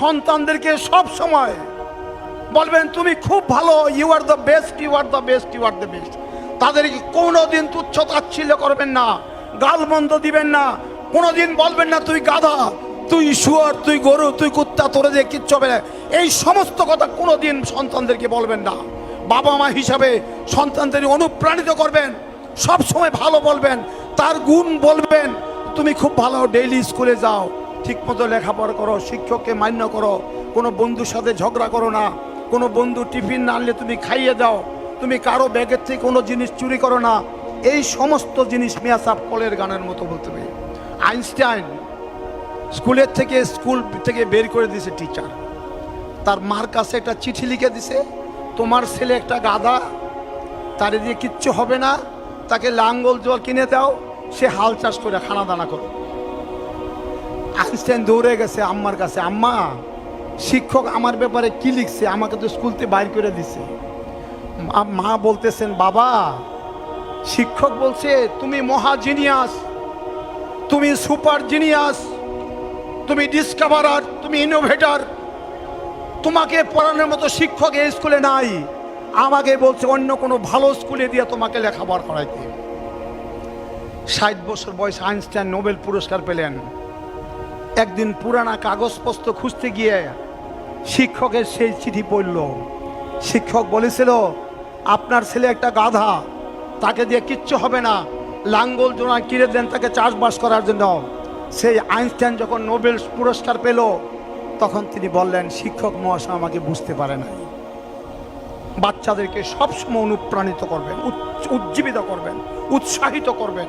সন্তানদেরকে সব সময় বলবেন, তুমি খুব ভালো you are the best you are the best you are the best তাদেরকে কোনোদিন তুচ্ছ তাচ্ছিল্য করবেন না, গালমন্দ দিবেন না, কোনোদিন বলবেন না, তুই গাধা, তুই শুয়ার, তুই গরু, তুই কুত্তা, তোরে দিয়ে কিচ্ছু হবে না। এই সমস্ত কথা কোনোদিন সন্তানদেরকে বলবেন না। বাবা মা হিসাবে সন্তানদের অনুপ্রাণিত করবেন সব সময় ভালো বলবেন, তার গুণ বলবেন, তুমি খুব ভালো ডেইলি স্কুলে যাও ঠিক মতো লেখাপড়া করো, শিক্ষককে মান্য করো, কোনো বন্ধুর সাথে ঝগড়া করো না, কোনো বন্ধু টিফিন না আনলে তুমি খাইয়ে দাও, তুমি কারও ব্যাগের থেকে কোনো জিনিস চুরি করো না। এই সমস্ত জিনিস মিয়া সাহ কলের গানের মতো বলতে আইনস্টাইন স্কুলের থেকে স্কুল থেকে বের করে দিয়েছে টিচার। তার মার কাছে একটা চিঠি লিখে দিছে, তোমার ছেলে একটা গাধা, তার দিয়ে কিচ্ছু হবে না, তাকে লাঙ্গল জল কিনে দাও, সে হাল চাষ করে খানা দানা করো। আইনস্টাইন দৌড়ে গেছে আম্মার কাছে। আম্মা, শিক্ষক আমার ব্যাপারে কি লিখছে? আমাকে তো স্কুলতে বাইর করে দিছে। মা বলতেছেন, বাবা, শিক্ষক বলছে, তুমি মহা জিনিয়াস তুমি সুপার জিনিয়াস তুমি ডিসকভারার তুমি ইনোভেটার তোমাকে পড়ানোর মতো শিক্ষক এই স্কুলে নাই। আমাকে বলছে, অন্য কোনো ভালো স্কুলে দিয়ে তোমাকে লেখাপড়া করাইতে। ষাট বছর বয়স আইনস্টাইন নোবেল পুরস্কার পেলেন। একদিন পুরানা কাগজপত্র খুঁজতে গিয়ে শিক্ষকের সেই চিঠি পড়ল। শিক্ষক বলেছিল, আপনার ছেলে একটা গাধা, তাকে দিয়ে কিচ্ছু হবে না। লাঙ্গল জোনা কিনে দেন তাকে চাষবাস করার জন্য। সেই আইনস্টাইন যখন নোবেল পুরস্কার পেল, তখন তিনি বললেন, শিক্ষক মহাশয় আমাকে বুঝতে পারে নাই। বাচ্চাদেরকে সবসময় অনুপ্রাণিত করবেন উজ্জীবিত করবেন, উৎসাহিত করবেন,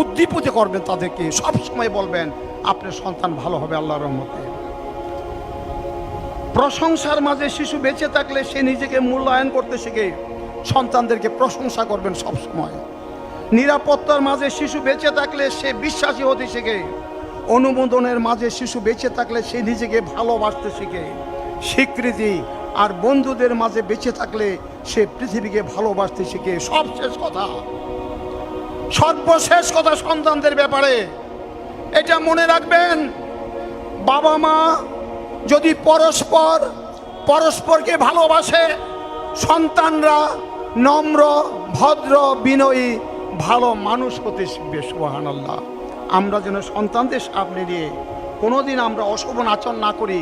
উদ্দীপিত করবেন তাদেরকে। সবসময় বলবেন আপনার সন্তান ভালো হবে আল্লাহর রহমতে। প্রশংসার মাঝে শিশু বেঁচে থাকলে সে নিজেকে মূল্যায়ন করতে শিখে, সন্তানদেরকে প্রশংসা করবেন সব সময় নিরাপত্তার মাঝে শিশু বেঁচে থাকলে সে বিশ্বাসী হতে শিখে, অনুমোদনের মাঝে শিশু বেঁচে থাকলে সে নিজেকে ভালোবাসতে শিখে। স্বীকৃতি আর বন্ধুদের মাঝে বেঁচে থাকলে সে পৃথিবীকে ভালোবাসতে শিখে। সব শেষ কথা। সর্বশেষ কথা সন্তানদের ব্যাপারে। এটা মনে রাখবেন, বাবা মা যদি পরস্পর, পরস্পরকে ভালোবাসে, সন্তানরা নম্র, ভদ্র, বিনয়ী, ভালো মানুষ হতে শিখবে আল্লাহ আমরা যেন সন্তানদের সামনে নিয়ে কোনোদিন আমরা অশোভন আচরণ না করি